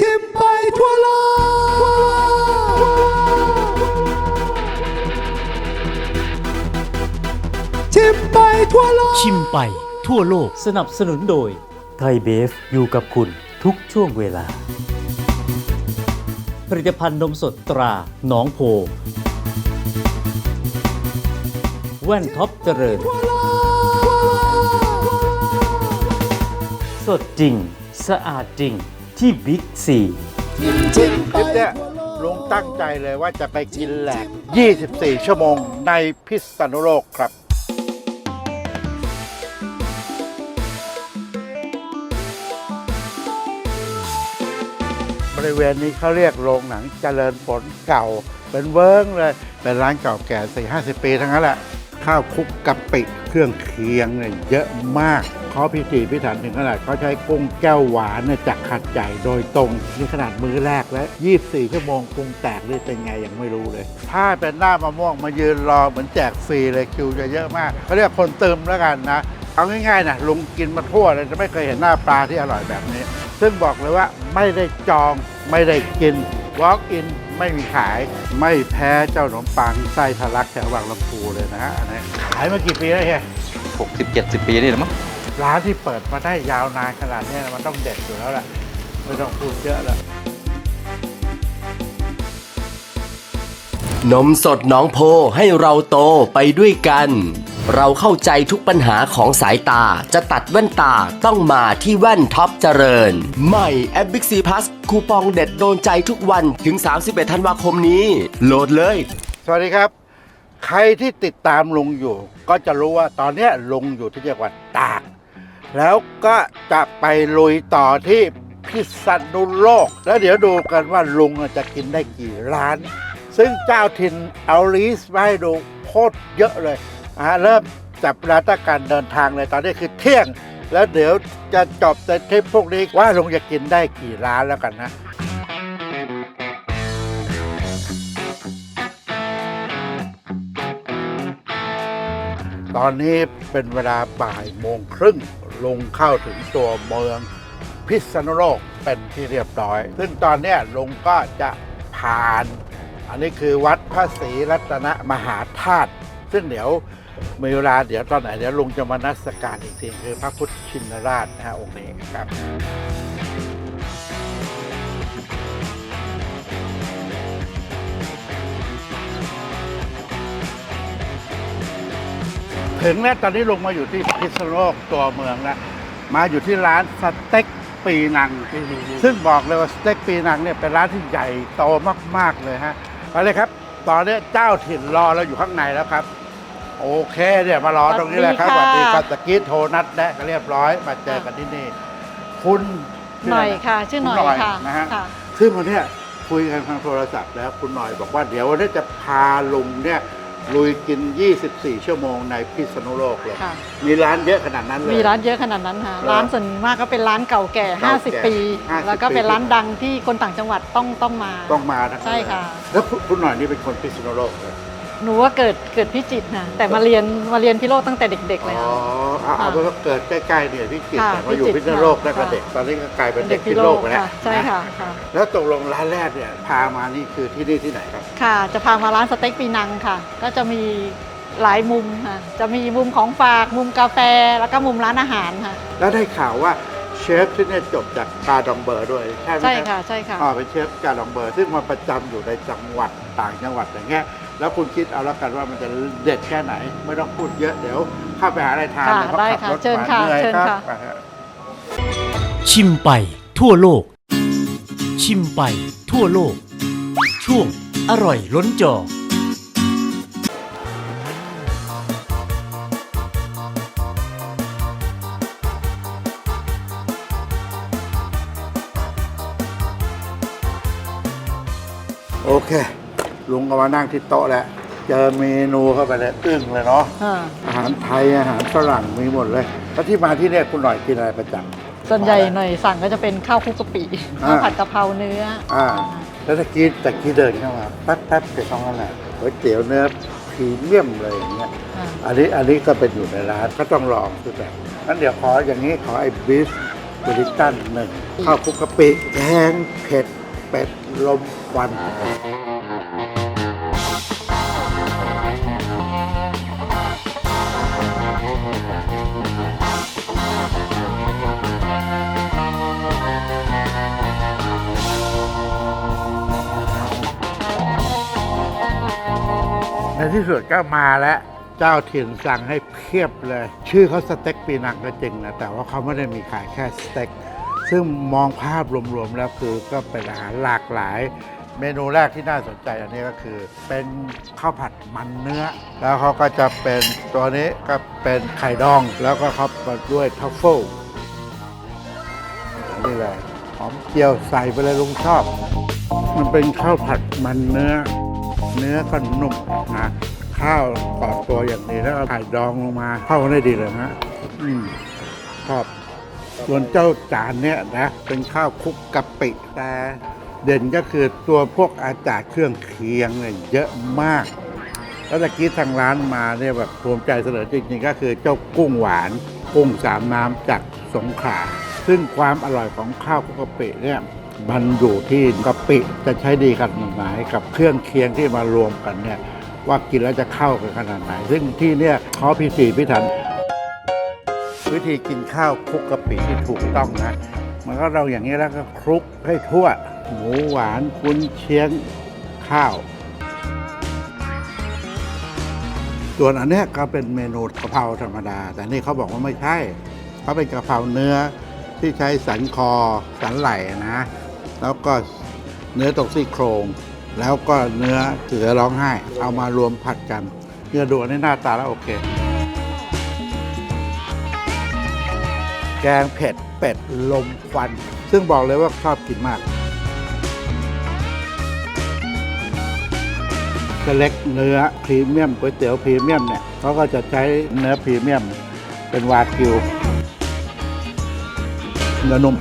ชิมไปทั่วโลกชิมไปทั่วโลก ชิมไปทั่วโลกสนับสนุนโดย ไทยเบฟอยู่กับคุณทุกช่วงเวลา ผลิตภัณฑ์นมสดตราหนองโพ แว่นท็อปเจริญ สดจริง สะอาดจริง ที่บิ๊กซีชิมไปคลิปเนี่ยลุงตั้งใจเลยว่าจะไปกินแหลก 24 ชั่วโมงในพิษณุโลกครับ บริเวณนี้เขาเรียกโรงหนังเจริญผลเก่า เป็นเวิ้งเลย เป็นร้านเก่าแก่ 4 50 ปีทั้งนั้นแหละ ข้าวคลุกกะปิเครื่องเคียงเนี่ยเยอะมากเขาพิถีพิถันถึงขนาดเขาใช้กุ้งแก้วหวานเนี่ยจากขัดใหญ่โดยตรงนี่ขนาดมือแรกแล้ว 24 ชั่วโมงปรุงแตกนี่เป็นไงยังไม่รู้เลย ถ้าเป็นหน้ามะม่วงมายืนรอเหมือนแจกฟรีเลยคิวจะเยอะมากเขาเรียกคนเติมแล้วกันนะ เอาง่ายๆนะลุงกินมาทั่วเลยจะไม่เคยเห็นหน้าปลาที่อร่อยแบบนี้ ซึ่งบอกเลยว่าไม่ได้จองไม่ได้กิน walk in ไม่มีขาย ไม่แพ้เจ้าขนมปังไส้ทะลักแถวบางลำพูเลยนะฮะอันนี้ขายมากี่ปีแล้วเฮียหกสิบเจ็ดสิบปีนี่แหละมั้งร้านที่เปิดมาได้ยาวนานขนาดนี้มันต้องเด็ดอยู่แล้วแหละไม่ต้องพูดเยอะแล้วนมสดหน้องโพให้เราโตไปด้วยกัน เราเข้าใจทุกปัญหาของสายตา จะตัดแว่นตาต้องมาที่แว่นท็อปเจริญ ใหม่แอป Big C Plus คูปองเด็ดโดนใจทุกวันถึง 31 ธันวาคมนี้ โหลดเลย สวัสดีครับ ใครที่ติดตามลุงอยู่ ก็จะรู้ว่าตอนเนี้ยลุงอยู่ที่จังหวัดตาก แล้วก็จะไปลุยต่อที่พิษณุโลก แล้วเดี๋ยวดูกันว่าลุงจะกินได้กี่ร้าน ซึ่งเจ้าถิ่นเอาลิสต์มาให้ดูโคตรเยอะเลย อ่าเริ่มจับเวลาตั้งการเดินทางเลยตอนนี้คือเที่ยง แล้วเดี๋ยวจะจบในทริปพวกนี้ว่าลุงจะกินได้กี่ร้านแล้วกันนะตอนนี้เป็นเวลาบ่ายโมงครึ่งลงเข้าถึงตัวเมืองพิษณุโลกเป็นที่เรียบร้อย ซึ่งตอนนี้ลุงก็จะผ่าน อันนี้คือวัดพระศรีรัตนมหาธาตุ ซึ่งเดี๋ยวมีเวลาเดี๋ยวตอนไหนเดี๋ยวลุงจะมานัสการอีกทีคือพระพุทธชินราชนะฮะองค์นี้ครับถึงแล้วตอนนี้ลงมาอยู่ที่พิษณุโลกตัวเมืองแล้วมาอยู่ที่ร้านสเต็กปีนัง ซึ่งบอกเลยว่าสเต็กปีนังเนี่ยเป็นร้านที่ใหญ่โตมาก ๆ เลยฮะไปเลยครับ ตอนนี้เจ้าถิ่นรอเราอยู่ข้างในแล้วครับ โอเคเนี่ยมารอตรงนี้แหละครับสสวัวัสสดีดีคค่ะรับตะกี้โทรนัดแนะกันเรียบร้อย มาเจอกันที่นี่ คุณชื่หน่อยไรค่ะ ชื่อหน่อยณค่ะนะฮะค่ะซึ่งวันเนี้ยคุยกันทางโทรศัพท์แล้วคุณหน่อยบอกว่าเดี๋ยววันนี้จะพาลุงเนี่ยลุยกิน 24 ชั่วโมงในพิษณุโลกเลยค่ะมีร้านเยอะขนาดนั้นเลย มีร้านเยอะขนาดนั้นค่ะเหรอร้านส่วนมากก็เป็นร้านเก่าแก่เก่าแก่50 ปี50แล้วก็เป็นปีร้านดังที่คนต่างจังหวัดต้องต้องมา ต้องมาทั้งนั้นใช่ค่ะเลยแล้วคุณคุณหน่อยนี่เป็นคนพิษณุโลกเลย หนูว่าเกิดเกิดพิจิตรนะแต่มาเรียนมาเรียนพิโรธตั้งแต่เด็ก ๆ เลยอ๋อค่ะ เอาเอาเป็นว่าเกิดใกล้ๆเนี่ยที่จิตรค่ะแต่มาอยู่พิพิจิษตรณุโลกตั้งแต่ค่ะ เด็กตอนนี้ก็กลายเป็นเด็เด็กกพิพิษณุโรโลธกไปแล้วค่ะใช่ค่ะค่ะ แล้วตกลงร้านแรกเนี่ยพามานี่คือที่นี่ที่ไหนครับ ค่ะจะพามาร้านสเต็กปีนังค่ะ ก็จะมีหลายมุมค่ะจะมีมุมของฝากมุมกาแฟแล้วก็มุมร้านอาหารค่ะ แล้วได้ข่าวว่าเชฟที่เนี่ยจบจากกาดองเบอร์ด้วยใช่ไหมใช่รับค่ะใช่ค่ะอ๋อเป็นเชฟกาดองเบอร์ซึ่งมาประจำอยู่ในจังหวัดต่างจังหวัดอย่างเงี้ย แล้วคุณคิดเอาแล้วกันว่ามันจะเด็ดแค่ไหน ไม่ต้องพูดเยอะเดี๋ยวเข้าไปหาอะไรทานค่ะเลยเพราะได้ขับค่ะรถเชิญมาค่ะเหนื่อยเชิญครับค่ะ ไปฮะ ชิมไปทั่วโลก ชิมไปทั่วโลก ช่วงอร่อยล้นจอ โอเค ลุงก็มานั่งที่โต๊ะแล้วเจอเมนูเข้าไปเลยอึ้งเลยเนาะอ่าอาหารไทยอาหารฝรั่งมีหมดเลยแล้วที่มาที่เนี่ยคุณหน่อยกินอะไรประจำส่วนใหญ่หน่อยสั่งก็จะเป็นข้าวคลุกกะปิอ่าข้าวผัดกะเพราเนื้อออ่าแล้วตะกี้ตะกี้เดินเข้ามาแป๊บแป๊บเดี๋ยวต้องนั่นแหละก๋วยเตี๋ยวเนื้อพรีเมียมเลยอย่างเงี้ย อ่าอันนี้อันนี้ก็เป็นอยู่ในร้านก็ต้องลองคือแบบงั้นเดี๋ยวขออย่างนี้ขอไอ้บีฟเวลิตันหนึ่งข้าวคลุกกะปิแกงเผ็ดเป็ดลมควัน ที่สุดก็มาแล้วเจ้าถิ่นสั่งให้เพียบเลย ชื่อเขาสเต็กปีนังก็จริงนะแต่ว่าเขาไม่ได้มีขายแค่สเต็กซึ่งมองภาพรวมๆแล้วคือก็เป็นอาหารหลากหลาย เมนูแรกที่น่าสนใจอันนี้ก็คือ เป็นข้าวผัดมันเนื้อ แล้วเขาก็จะเป็นตัวนี้ก็เป็นไข่ดองแล้วก็เขามาด้วยทัฟเฟิลนนี่เลยหอมเจียวใส่ไปเลยลุงชอบ มันเป็นข้าวผัดมันเนื้อ เนื้อก็นุ่มนะข้าวกรอบตัวอย่างนี้แล้วก็ไข่ดองลงมาเข้ากันได้ดีเลยนะอืมชอบส่วนเจ้าจานเนี่ยนะเป็นข้าวคลุกกะปิแต่เด่นก็คือตัวพวกอาจารย์เครื่องเคียงเนี่ยเยอะมาก แล้วตะกี้ทางร้านมาเนี่ยแบบภูมิใจเสนอจริงๆก็คือเจ้ากุ้งหวาน กุ้งสามน้ำจากสงขลาซึ่งความอร่อยของข้าวคุกกะปิเนี่ย มันอยู่ที่กะปิจะใช้ดีขนาดไหนกับเครื่องเคียงที่มารวมกันเนี่ยว่ากินแล้วจะเข้ากันขนาดไหน ซึ่งที่เนี่ยขอพิถีพิถันวิธีกินข้าวคลุกกะปิที่ถูกต้องนะ มันก็เราอย่างนี้แล้วก็คลุกให้ทั่ว หมูหวานกุนเชียงข้าว ส่วนอันนี้ก็เป็นเมนูกะเพราธรรมดา แต่นี่เขาบอกว่าไม่ใช่เขาเป็นกะเพราเนื้อที่ใช้สันคอสันไหล่นะ แล้วก็เนื้อตรงซี่โครง แล้วก็เนื้อเสือร้องไห้ เอามารวมผัดกันเนื้อดูอันนี้หน้าตาแล้วโอเค แกงเผ็ดเป็ดลมควัน ซึ่งบอกเลยว่าชอบกินมากสเล็กเนื้อพรีเมียมก๋วยเตี๋ยวพรีเมียมเนี่ยเขาก็จะใช้เนื้อพรีเมียมเป็นวากิวเนื้อนุ่ม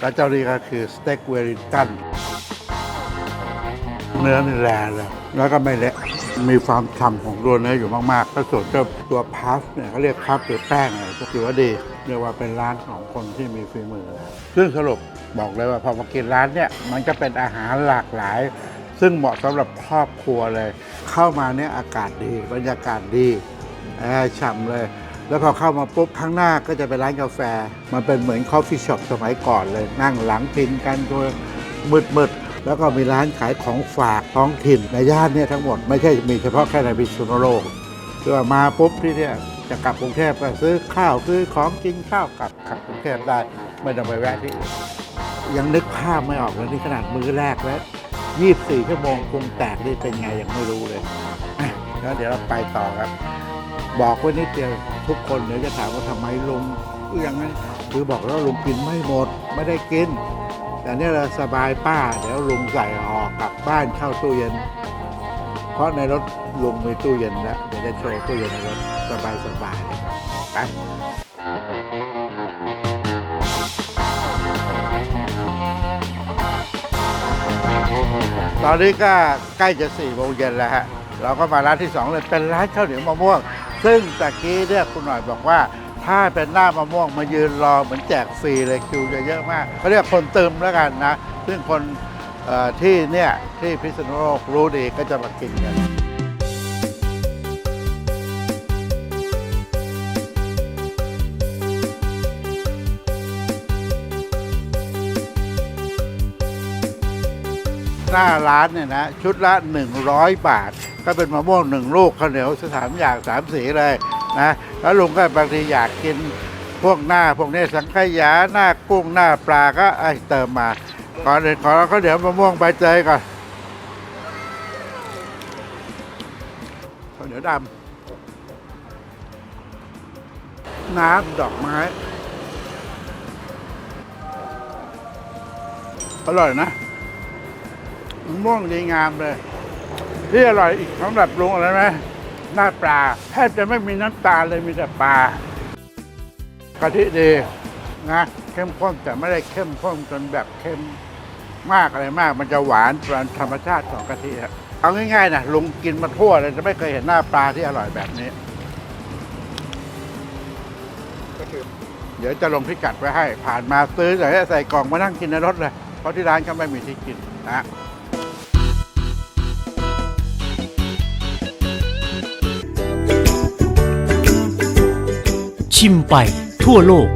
แล้วเจ้านี้ก็คือสเต็กเวลิงตันเนื้อนี่แรงเลยแล้วก็ไม่เละมีความฉ่ำของตัวเนื้ออยู่มากๆแล้วส่วนเจ้าตัวพัฟเนี่ยเขาเรียกพัฟหรือแป้งอะไรก็ถือว่าดีเรียกว่าเป็นร้านของคนที่มีฝีมือแล้วซึ่งสรุปบอกเลยว่าพอมากินร้านเนี่ยมันก็เป็นอาหารหลากหลาย ซึ่งเหมาะสำหรับครอบครัวเลย เข้ามาเนี่ยอากาศดี บรรยากาศดีแอร์ฉ่ำเลย แล้วพอเข้ามาปุ๊บข้างหน้าก็จะเป็นร้านกาแฟ มันเป็นเหมือนคอฟฟี่ช็อปสมัยก่อนเลย นั่งหลังพิงกันตัวมืดๆ แล้วก็มีร้านขายของฝากท้องถิ่นในย่านเนี่ยทั้งหมดไม่ใช่มีเฉพาะแค่ในพิษณุโลกคือว่ามาปุ๊บที่เนี่ยจะกลับกรุงเทพก็ซื้อข้าวซื้อของกินข้าวกลับกลับกรุงเทพได้ไม่ต้องไปแวะที่ยังนึกภาพไม่ออกเลยนี่ขนาดมือแรกแล้ว24ชั่วโมงปรุงแตกนี่เป็นไงยังไม่รู้เลยอะแล้วเดี๋ยวเราไปต่อครับ บอกไว้นิดเดียวทุกคนเดี๋ยวจะถามว่าทำไมลุงอย่างนั้นคือบอกแล้วลุงกินไม่หมดไม่ได้กิน แต่เนี่ยเราสบายป้าเดี๋ยวลุงใส่ห่อกลับบ้านเข้าตู้เย็น เพราะในรถลุงมีตู้เย็นแล้วเดี๋ยวจะโชว์ตู้เย็นในรถสบายสบายเลยไปตอนนี้ก็ใกล้จะสี่โมงเย็นแล้วฮะเราก็มาร้านที่สองเลยเป็นร้านข้าวเหนียวมะม่วง ซึ่งตะกี้เนี่ยคุณหน่อยบอกว่า ถ้าเป็นหน้ามะม่วงมายืนรอเหมือนแจกฟรีเลยคิวจะเยอะมากเขาเรียกคนเติมแล้วกันนะ ซึ่งคนที่เนี่ยที่พิษณุโลกรู้ดีก็จะมากินกันหน้าร้านเนี่ยนะชุดละ 100 บาท ก็เป็นมะม่วงหนึ่งลูกข้าวเหนียวสามอย่างสามสีเลยนะแล้วลุงก็บางทีอยากกินพวกหน้าพวกนี้สังขยาหน้ากุ้งหน้าปลาก็ไอเติมมาก่อนอื่นขอข้าวเหนียวมะม่วงใบเตยก่อนข้าวเหนียวดำน้ำดอกไม้อร่อยนะมะม่วงดีงามเลย ที่อร่อยอีกสำหรับลุงอะไรไหมหน้าปลาแทบจะไม่มีน้ำตาลเลยมีแต่ปลากะทิดีนะเข้มข้นแต่ไม่ได้เข้มข้นจนแบบเข้มมากอะไรมาก มันจะหวานตามธรรมชาติของกะทิอะเอาง่ายๆนะลุงกินมาทั่วเลยจะไม่เคยเห็นหน้าปลาที่อร่อยแบบนี้เดี๋ยวจะลงพิกัดไว้ให้ ผ่านมาซื้อใส่ใส่กล่องมานั่งกินในรถเลย เพราะที่ร้านก็ไม่มีที่กินนะ ชิมไปทั่วโลก